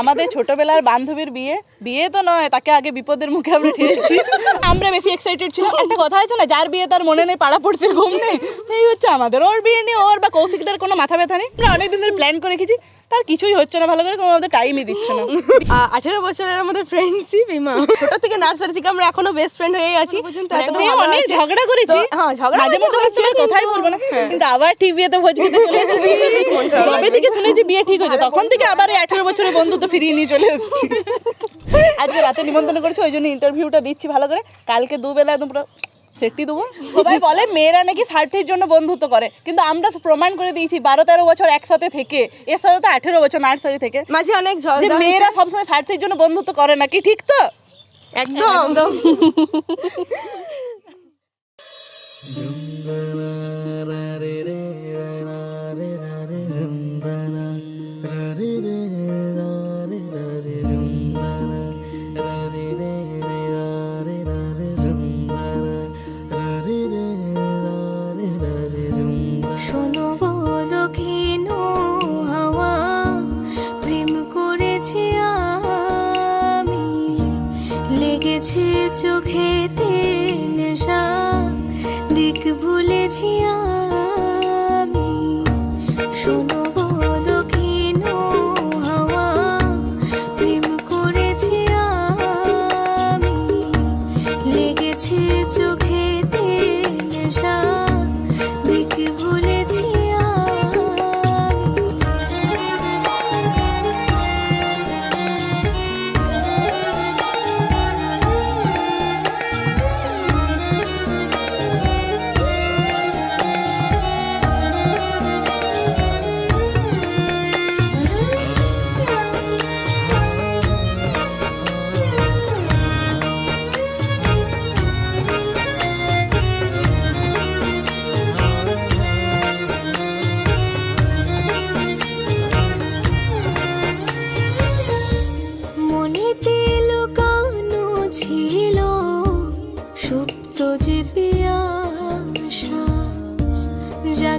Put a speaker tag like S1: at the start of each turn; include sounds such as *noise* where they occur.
S1: আমাদের ছোটবেলার বান্ধবীর বিয়ে বিয়ে তো নয়, তাকে আগে বিপদের মুখে আমরা ঠেলেছি আমরা বেশি এক্সাইটেড ছিলাম। একটা কথা আছে না, যার বিয়ে তার মনে নেই, পাড়া পড়ছে ঘুম নেই এই হচ্ছে আমাদের। ওর বিয়ে নিয়ে ওর বা কৌশিকদের কোনো মাথা ব্যথা নেই। আমরা অনেকদিন ধরে প্ল্যান করে রেখেছি তার কিছুই হচ্ছে না ভালো করে কোনো আমাদের টাইমই দিচ্ছে না।
S2: আঠেরো বছরের আমাদের ফ্রেন্ডশিপ ইমা। ছোট থেকে নার্সারি থেকে আমরা এখনও বেস্ট ফ্রেন্ড হয়ে আছি।
S1: অনেক ঝগড়া করেছি।
S2: হ্যাঁ, ঝগড়া
S1: মাঝে মধ্যে কথাই বলব না। কিন্তু আবার ঠিক বিয়েতে ভোজ খেতে চলে *laughs* এসেছি। যবে থেকে শুনেছি বিয়ে ঠিক হয়েছে তখন থেকে আবার এই আঠেরো বছরের বন্ধুত্ব ফিরিয়ে নিয়ে চলে এসেছি। *laughs* আজকে রাতে নিমন্ত্রণ করেছি ওই জন্য ইন্টারভিউটা দিচ্ছি ভালো করে। কালকে দুবেলা একদম পুরো সেটটি দেবো। সবাই বলে মেয়েরা নাকি স্বার্থের জন্য বন্ধুত্ব করে। কিন্তু আমরা প্রমাণ করে দিয়েছি বারো তেরো বছর একসাথে থেকে এর সাথে তো আঠেরো বছর নার্সারি থেকে
S2: মাঝে অনেক
S1: যে মেয়েরা সবসময় স্বার্থের জন্য বন্ধুত্ব করে নাকি ঠিক তো?
S2: একদম।
S3: শোনো *laughs* লেগেছে চোখে নেশা দিক ভুলেছি আমি। শোনো চোখে নেশা